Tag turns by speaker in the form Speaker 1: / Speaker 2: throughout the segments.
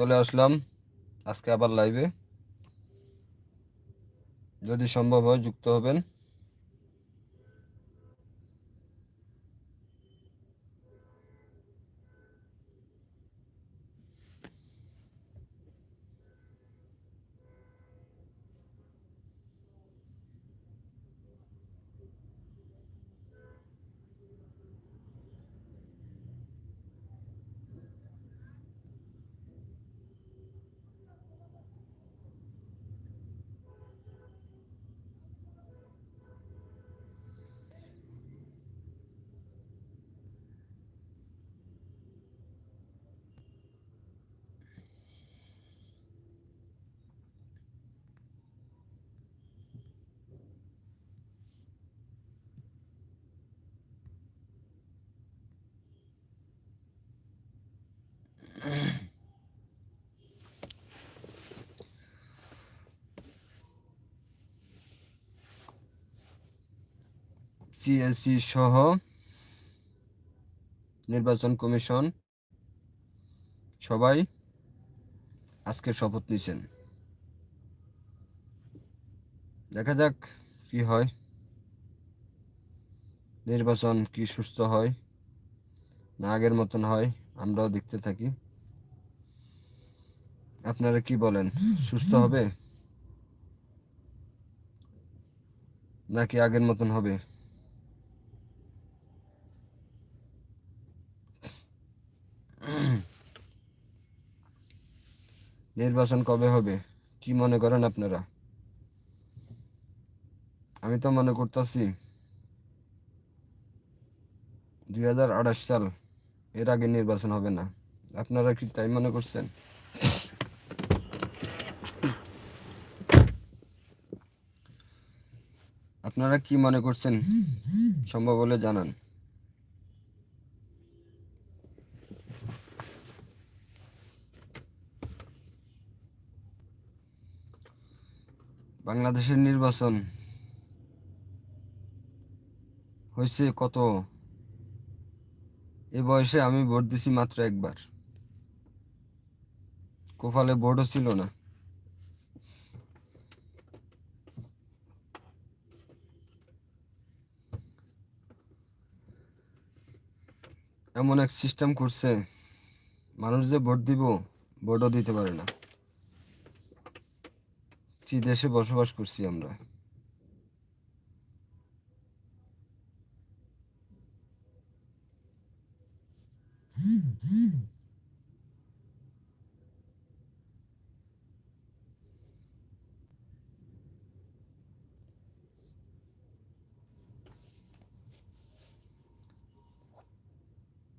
Speaker 1: চলে আসলাম আজকে আবার লাইভে যদি সম্ভব হয় যুক্ত হবেন। সিএসসি সহ নির্বাচন কমিশন সবাই আজকে শপথ নিছেন। দেখা যাক কি হয়। নির্বাচন কি সুস্থ হয়, না আগের মতন হয়, আমরাও দেখতে থাকি। আপনারা কি বলেন সুস্থ হবে? নাকি আগের মতন হবে? নির্বাচন কবে হবে? কি মনে করেন আপনারা? আমি তো মনে করতেছি দুই হাজার আঠাশ সাল এর আগে নির্বাচন হবে না। আপনারা কি তাই মনে করছেন? আপনারা কি মনে করছেন? সম্ভব হলে জানান। বাংলাদেশের নির্বাচন হয়েছে কত? এ বয়সে আমি ভোট দিছি মাত্র একবার। কোফালে ভোটও ছিল না। এমন এক সিস্টেম করছে মানুষ যে ভোট দিব, ভোটও দিতে পারে না। কি দেশে বসবাস করছি আমরা।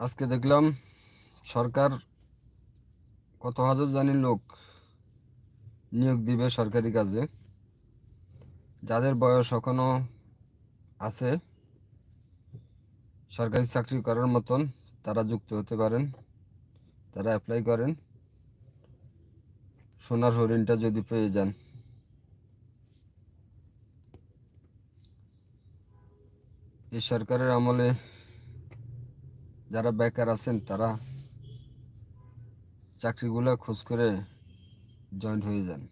Speaker 1: আজকে দেখলাম সরকার কত হাজার জানি লোক নিয়োগ দিবে সরকারি কাজে। যাদের বয়স এখনও আছে, সরকারি চাকরি করার মতন তারা যুক্ত হতে পারেন, তারা অ্যাপ্লাই করেন। সোনার হরিণটা যদি পেয়ে যান। এই সরকারের আমলে যারা বেকার আছেন তারা চাকরিগুলো খোঁজ করে জয়েন্ট হয়ে যান।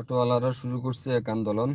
Speaker 1: অটোওয়ালারা শুরু করছে এক আন্দোলন।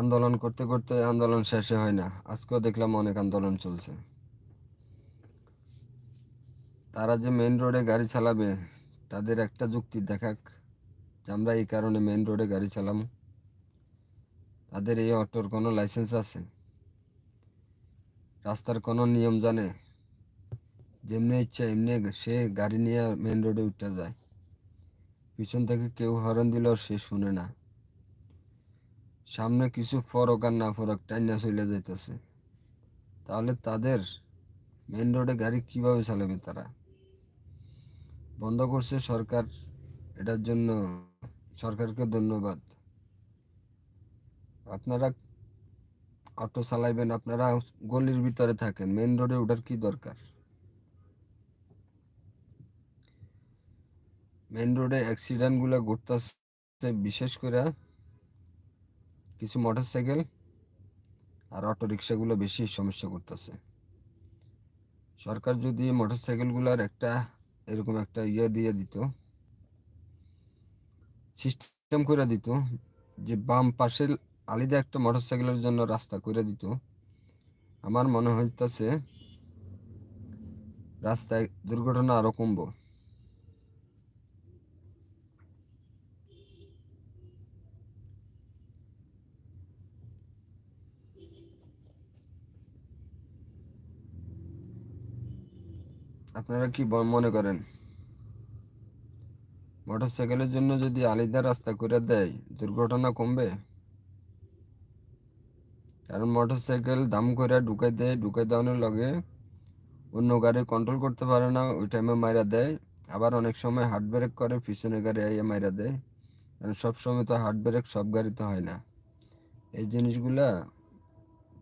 Speaker 1: আন্দোলন করতে করতে আন্দোলন শেষে হয় না। আজকেও দেখলাম অনেক আন্দোলন চলছে। তারা যে মেন রোডে গাড়ি চালাবে, তাদের একটা যুক্তি, দেখাক যে আমরা এই কারণে মেন রোডে গাড়ি চালাম। তাদের এই অটোর কোনো লাইসেন্স আছে? রাস্তার কোনো নিয়ম জানে? যেমনি ইচ্ছা এমনি সে গাড়ি নিয়ে মেন রোডে উঠতে যায়। পিছন থেকে কেউ হরণ দিলেও সে শুনে না। সামনে কিছু ফরক আর না ফরক টাইনা চলে যাইতেছে। তাহলে তাদের মেন রোডে গাড়ি কীভাবে চালাবে তারা? বন্ধ করছে সরকার, এটার জন্য সরকারকে ধন্যবাদ। আপনারা অটো চালাইবেন, আপনারা গলির ভিতরে থাকেন মেন রোডে ওঠার কি দরকার? মেন রোডে অ্যাক্সিডেন্টগুলো ঘটতেছে, বিশেষ করে কিছু মোটরসাইকেল আর অটো রিক্সাগুলো বেশি সমস্যা করতেছে। সরকার যদি মোটরসাইকেলগুলোর একটা এরকম একটা ইয়ে দিয়ে দিত সিস্টেম করে দিত, যে বাম পাশে আলিদা একটা মোটরসাইকেলের জন্য রাস্তা করে দিত, আমার মনে হইতেছে রাস্তায় দুর্ঘটনা আরও কমবো। আপনারা কি মনে করেন? মোটরসাইকেলের জন্য যদি আলাদা রাস্তা করে দেয়, দুর্ঘটনা কমবে? কারণ মোটরসাইকেল দাম করে ঢুকাই দেয়, ঢুকাই দেওয়ানোর লগে অন্য গাড়ি কন্ট্রোল করতে পারে না, ওই টাইমে মাইরা দেয়। আবার অনেক সময় হার্ড ব্রেক করে পিছনে গাড়ি আইয়া মাইরা দেয়। কারণ সব সময় তো হার্ড ব্রেক সব গাড়িতে হয় না। এই জিনিসগুলা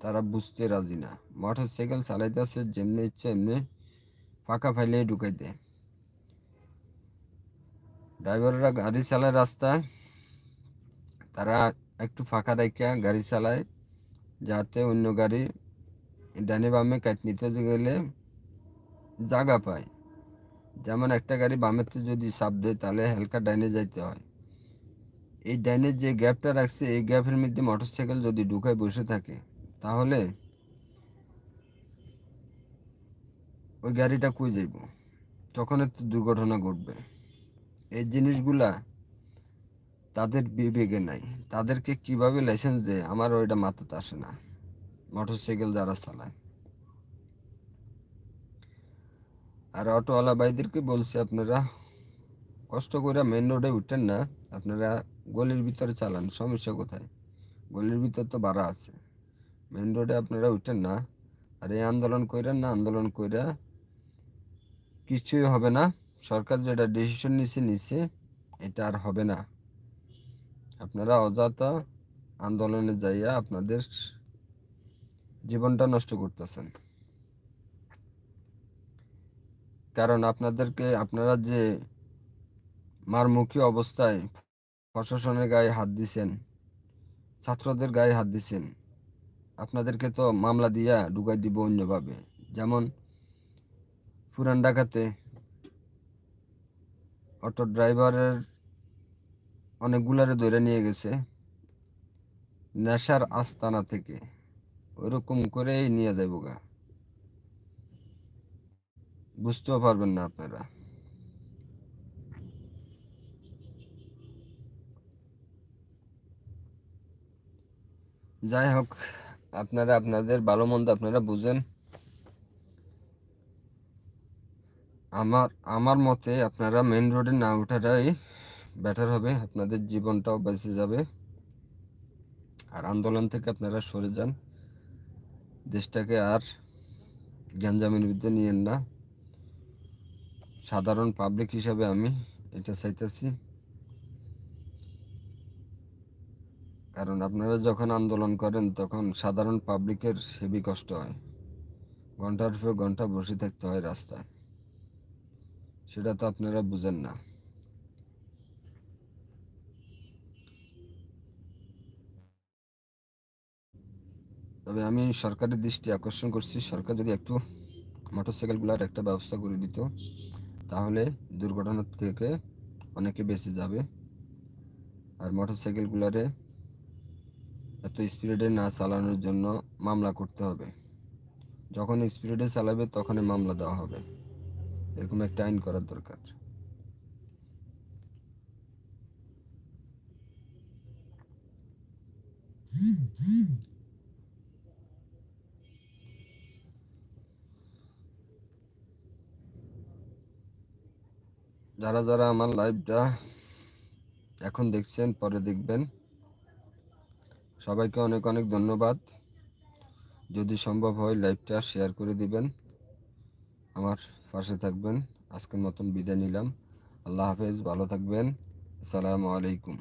Speaker 1: তারা বুঝতে রাজি না। মোটরসাইকেল চালাইতেছে যেমনি ইচ্ছে এমনি। ফাঁকা ফাইলে ঢুকাই দেয় ড্রাইভাররা গাড়ি চালায় রাস্তায়, তারা একটু ফাঁকা রেখে গাড়ি চালায়, যাতে অন্য গাড়ি ডানে বামে কাট নিতে গেলে জায়গা পায়। যেমন একটা গাড়ি বামেতে যদি চাপ দেয়, তাহলে হালকা ডাইনে যাইতে হয়। এই ডাইনের যে গ্যাপটা রাখছে, এই গ্যাপের মধ্যে মোটরসাইকেল যদি ঢুকায় বসে থাকে, তাহলে ওই গাড়িটা কই যাইব? তখন একটু দুর্ঘটনা ঘটবে। এই জিনিসগুলা তাদের বিবেকে নাই। তাদেরকে কীভাবে লাইসেন্স দেয়? আমার ওইটা মাথাতে আসে না। মোটরসাইকেল যারা চালায়। আর অটোওয়ালা ভাইদেরকে বলছি আপনারা, কষ্ট করে মেন রোডে উঠেন না। আপনারা গলির ভিতরে চালান, সমস্যা কোথায়? গলির ভিতর তো ভাড়া আছে। মেন রোডে আপনারা উঠেন না। আর এই আন্দোলন কইরেন না, আন্দোলন কইরা কিছুই হবে না। সরকার যেটা ডিসিশন নিছে নিছে, এটা আর হবে না। আপনারা অযথা আন্দোলনে যাইয়া আপনাদের জীবনটা নষ্ট করতেছেন। কারণ আপনাদেরকে, আপনারা যে মারমুখী অবস্থায় প্রশাসনের গায়ে হাত দিছেন, ছাত্রদের গায়ে হাত দিছেন, আপনাদেরকে তো মামলা দিয়া ঢুকাই দিব অন্যভাবে। যেমন পুরান ঢাকাতে অটো ড্রাইভারের অনেকগুলারে ধরে নিয়ে গেছে। নেশার আস্তানা থেকে। ওইরকম করেই নিয়ে যাইব গা। বুঝতেও পারবেন না আপনারা। যাই হোক, আপনারা আপনাদের ভালো মন্দ আপনারা বুঝেন। আমার আমার মতে আপনারা মেন রোডে না ওঠাটাই বেটার হবে, আপনাদের জীবনটাও বেঁচে যাবে। আর আন্দোলন থেকে আপনারা সরে যান। দেশটাকে আর গ্যাঞ্জামের বিরুদ্ধে নিয়েন না। সাধারণ পাবলিক হিসাবে আমি এটা চাইতেছি। কারণ আপনারা যখন আন্দোলন করেন, তখন সাধারণ পাবলিকের হেভি কষ্ট হয়। ঘণ্টার পর ঘণ্টা বসে থাকতে হয় রাস্তায়। সেটা তো আপনারা বুঝেন না। তবে আমি সরকারের দৃষ্টি আকর্ষণ করছি, সরকার যদি একটু মোটরসাইকেলগুলোর একটা ব্যবস্থা করে দিত, তাহলে দুর্ঘটনার থেকে অনেকে বেঁচে যাবে। আর মোটরসাইকেলগুলারে এত স্পিডে না চালানোর জন্য মামলা করতে হবে। যখন স্পিডে চালাবে, তখনই মামলা দেওয়া হবে। এরকম একটা আইন করার দরকার। যারা যারা আমার লাইভটা এখন দেখছেন, পরে দেখবেন। সবাইকে অনেক অনেক ধন্যবাদ। যদি সম্ভব হয়, লাইভটা শেয়ার করে দিবেন। আমার পাশে থাকবেন। আজকের মতন বিদায় নিলাম। আল্লাহ হাফেজ ভালো থাকবেন। আসসালামু আলাইকুম।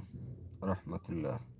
Speaker 1: রহমতুল্লাহ।